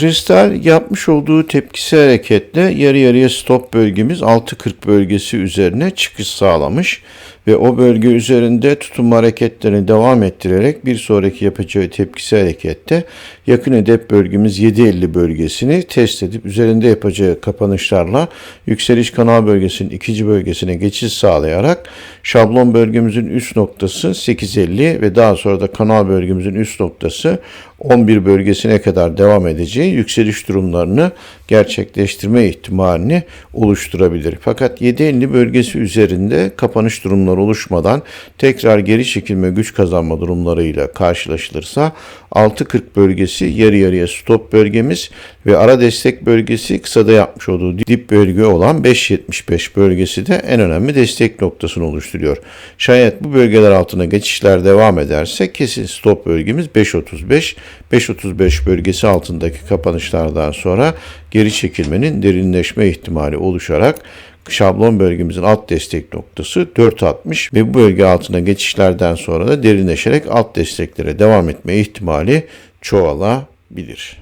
Kristal yapmış olduğu tepkisi hareketle yarı yarıya stop bölgemiz 6.40 bölgesi üzerine çıkış sağlamış ve o bölge üzerinde tutum hareketlerini devam ettirerek bir sonraki yapacağı tepkisi harekette yakın hedef bölgemiz 7.50 bölgesini test edip üzerinde yapacağı kapanışlarla yükseliş kanal bölgesinin ikinci bölgesine geçiş sağlayarak şablon bölgemizin üst noktası 8.50 ve daha sonra da kanal bölgemizin üst noktası 11 bölgesine kadar devam edeceği yükseliş durumlarını gerçekleştirme ihtimalini oluşturabilir. Fakat 7.50 bölgesi üzerinde kapanış durumları oluşmadan tekrar geri çekilme güç kazanma durumlarıyla karşılaşılırsa 6.40 bölgesi yarı yarıya stop bölgemiz ve ara destek bölgesi kısada yapmış olduğu dip bölge olan 5.75 bölgesi de en önemli destek noktasını oluşturuyor. Şayet bu bölgeler altına geçişler devam ederse kesin stop bölgemiz 5.35. 5.35 bölgesi altındaki kapanışlardan sonra geri çekilmenin derinleşme ihtimali oluşarak şablon bölgemizin alt destek noktası 4.60 ve bu bölge altına geçişlerden sonra da derinleşerek alt desteklere devam etme ihtimali çoğalabilir.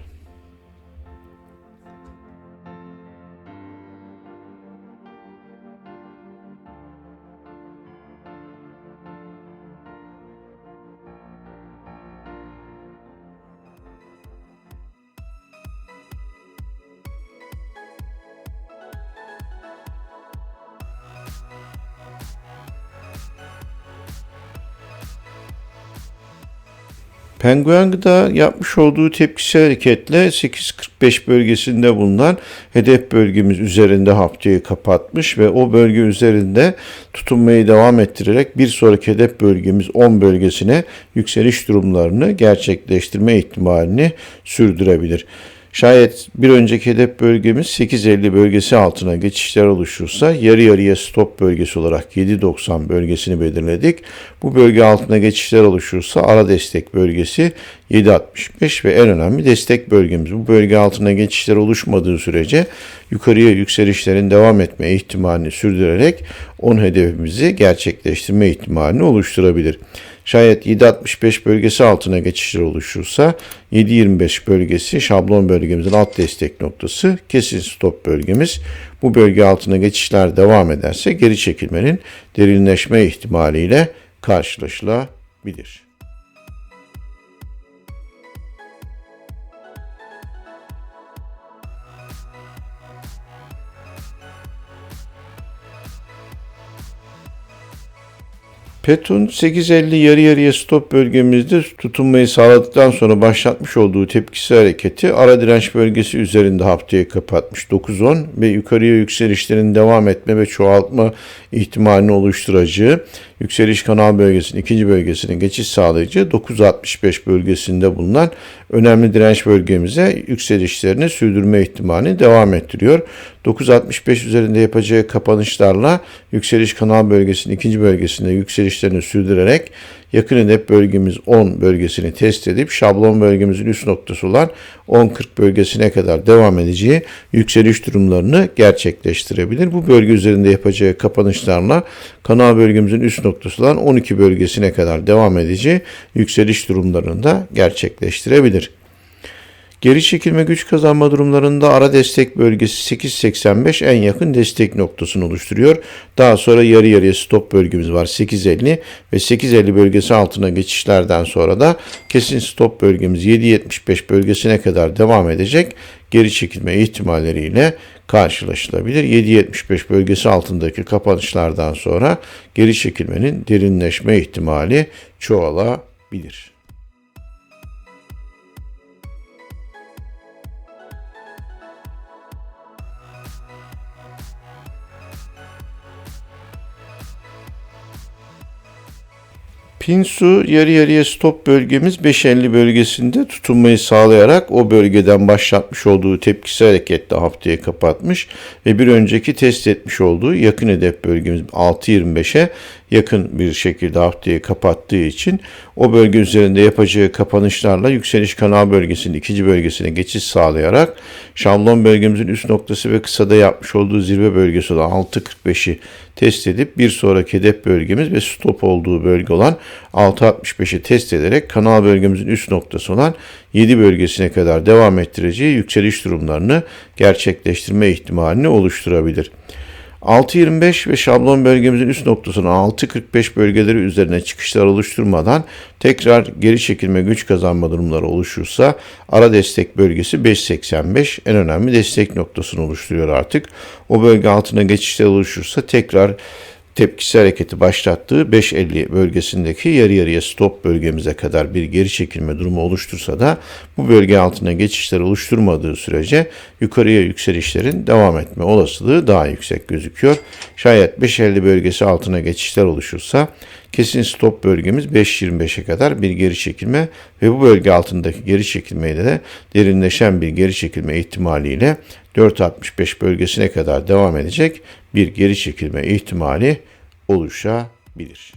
Penguen Gıda yapmış olduğu tepkisi hareketle 8.45 bölgesinde bulunan hedef bölgemiz üzerinde haftayı kapatmış ve o bölge üzerinde tutunmayı devam ettirerek bir sonraki hedef bölgemiz 10 bölgesine yükseliş durumlarını gerçekleştirme ihtimalini sürdürebilir. Şayet bir önceki hedef bölgemiz 8.50 bölgesi altına geçişler oluşursa yarı yarıya stop bölgesi olarak 7.90 bölgesini belirledik. Bu bölge altına geçişler oluşursa ara destek bölgesi 7.65 ve en önemli destek bölgemiz. Bu bölge altına geçişler oluşmadığı sürece yukarıya yükselişlerin devam etme ihtimalini sürdürerek 10 hedefimizi gerçekleştirme ihtimalini oluşturabilir. Şayet 7.65 bölgesi altına geçişler oluşursa 7.25 bölgesi şablon bölgemizin alt destek noktası kesin stop bölgemiz. Bu bölge altına geçişler devam ederse geri çekilmenin derinleşme ihtimaliyle karşılaşılabilir. Petun 8.50 yarı yarıya stop bölgemizde tutunmayı sağladıktan sonra başlatmış olduğu tepkisi hareketi ara direnç bölgesi üzerinde haftayı kapatmış 9.10 ve yukarıya yükselişlerin devam etme ve çoğaltma ihtimalini oluşturacağı yükseliş kanal bölgesinin ikinci bölgesine geçiş sağlayıcı 9.65 bölgesinde bulunan önemli direnç bölgemize yükselişlerini sürdürme ihtimalini devam ettiriyor. 9.65 üzerinde yapacağı kapanışlarla yükseliş kanal bölgesinin ikinci bölgesinde yükselişlerini sürdürerek yakın hedef bölgemiz 10 bölgesini test edip şablon bölgemizin üst noktası olan 10-40 bölgesine kadar devam edeceği yükseliş durumlarını gerçekleştirebilir. Bu bölge üzerinde yapacağı kapanışlarla kanal bölgemizin üst noktası olan 12 bölgesine kadar devam edeceği yükseliş durumlarını da gerçekleştirebilir. Geri çekilme güç kazanma durumlarında ara destek bölgesi 8.85 en yakın destek noktasını oluşturuyor. Daha sonra yarı yarıya stop bölgemiz var 8.50 ve 8.50 bölgesi altına geçişlerden sonra da kesin stop bölgemiz 7.75 bölgesine kadar devam edecek geri çekilme ihtimalleriyle karşılaşılabilir. 7.75 bölgesi altındaki kapanışlardan sonra geri çekilmenin derinleşme ihtimali çoğalabilir. Pinsu yarı yarıya stop bölgemiz 5.50 bölgesinde tutunmayı sağlayarak o bölgeden başlatmış olduğu tepkisi hareketle haftaya kapatmış ve bir önceki test etmiş olduğu yakın hedef bölgemiz 6.25'e yakın bir şekilde haftayı kapattığı için o bölge üzerinde yapacağı kapanışlarla yükseliş kanal bölgesinin ikinci bölgesine geçiş sağlayarak şablon bölgemizin üst noktası ve kısada yapmış olduğu zirve bölgesi olan 6.45'i test edip bir sonraki hedef bölgemiz ve stop olduğu bölge olan 6.65'i test ederek kanal bölgemizin üst noktası olan 7 bölgesine kadar devam ettireceği yükseliş durumlarını gerçekleştirme ihtimalini oluşturabilir. 6.25 ve şablon bölgemizin üst noktasının 6.45 bölgeleri üzerine çıkışlar oluşturmadan tekrar geri çekilme güç kazanma durumları oluşursa ara destek bölgesi 5.85 en önemli destek noktasını oluşturuyor artık. O bölge altına geçişler oluşursa tekrar tepkisi hareketi başlattığı 5.50 bölgesindeki yarı yarıya stop bölgemize kadar bir geri çekilme durumu oluştursa da bu bölge altına geçişler oluşturmadığı sürece yukarıya yükselişlerin devam etme olasılığı daha yüksek gözüküyor. Şayet 5.50 bölgesi altına geçişler oluşursa kesin stop bölgemiz 5.25'e kadar bir geri çekilme ve bu bölge altındaki geri çekilmeyle de derinleşen bir geri çekilme ihtimaliyle 4.65 bölgesine kadar devam edecek bir geri çekilme ihtimali oluşabilir.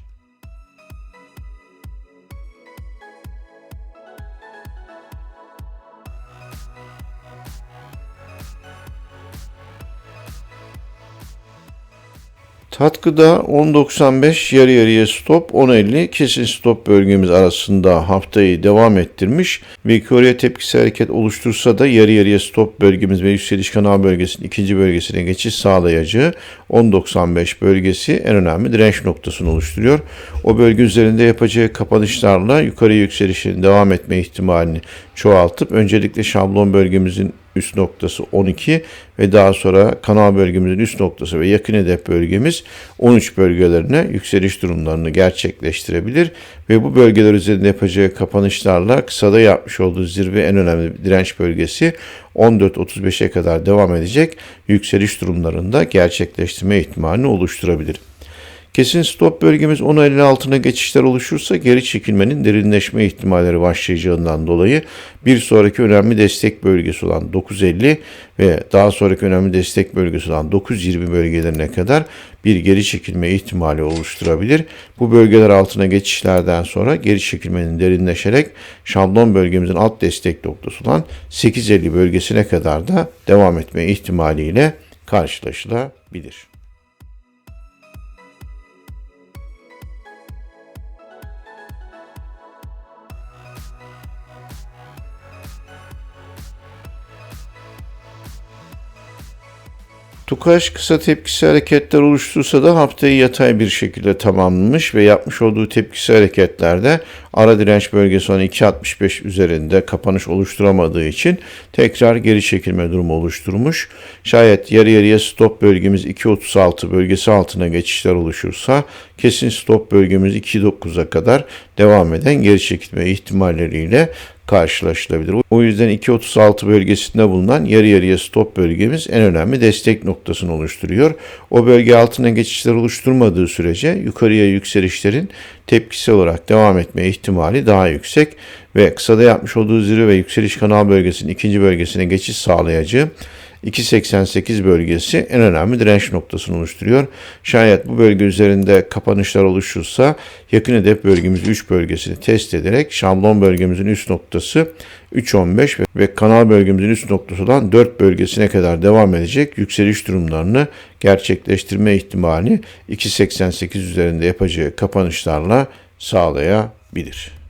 Katkıda 10.95 yarı yarıya stop 10.50 kesin stop bölgemiz arasında haftayı devam ettirmiş ve yukarıya tepkisi hareket oluştursa da yarı yarıya stop bölgemiz ve yükseliş kanal bölgesinin ikinci bölgesine geçiş sağlayacağı 10.95 bölgesi en önemli direnç noktasını oluşturuyor. O bölge üzerinde yapacağı kapanışlarla yukarı yükselişin devam etme ihtimalini çoğaltıp öncelikle şablon bölgemizin üst noktası 12 ve daha sonra kanal bölgemizin üst noktası ve yakın hedef bölgemiz 13 bölgelerine yükseliş durumlarını gerçekleştirebilir ve bu bölgeler üzerinde yapacağı kapanışlarla kısada yapmış olduğu zirve en önemli direnç bölgesi 14.35'e kadar devam edecek yükseliş durumlarında gerçekleştirme ihtimalini oluşturabilir. Kesin stop bölgemiz 10.50 altına geçişler oluşursa geri çekilmenin derinleşme ihtimalleri başlayacağından dolayı bir sonraki önemli destek bölgesi olan 9.50 ve daha sonraki önemli destek bölgesi olan 9.20 bölgelerine kadar bir geri çekilme ihtimali oluşturabilir. Bu bölgeler altına geçişlerden sonra geri çekilmenin derinleşerek şablon bölgemizin alt destek noktası olan 8.50 bölgesine kadar da devam etme ihtimaliyle karşılaşılabilir. Tukaş kısa tepkisi hareketler oluştursa da haftayı yatay bir şekilde tamamlamış ve yapmış olduğu tepkisi hareketlerde ara direnç bölgesi olan 2.65 üzerinde kapanış oluşturamadığı için tekrar geri çekilme durumu oluşturmuş. Şayet yarı yarıya stop bölgemiz 2.36 bölgesi altına geçişler oluşursa kesin stop bölgemiz 2.9'a kadar devam eden geri çekilme ihtimalleriyle karşılaşılabilir. O yüzden 2.36 bölgesinde bulunan yarı yarıya stop bölgemiz en önemli destek noktasını oluşturuyor. O bölge altına geçişler oluşturmadığı sürece yukarıya yükselişlerin tepkisi olarak devam etme ihtimali daha yüksek ve kısada yapmış olduğu zirve ve yükseliş kanal bölgesinin ikinci bölgesine geçiş sağlayacağı 2.88 bölgesi en önemli direnç noktasını oluşturuyor. Şayet bu bölge üzerinde kapanışlar oluşursa yakın hedef bölgemiz 3 bölgesini test ederek şablon bölgemizin üst noktası 3.15 ve kanal bölgemizin üst noktası olan 4 bölgesine kadar devam edecek yükseliş durumlarını gerçekleştirme ihtimali 2.88 üzerinde yapacağı kapanışlarla sağlayabilir.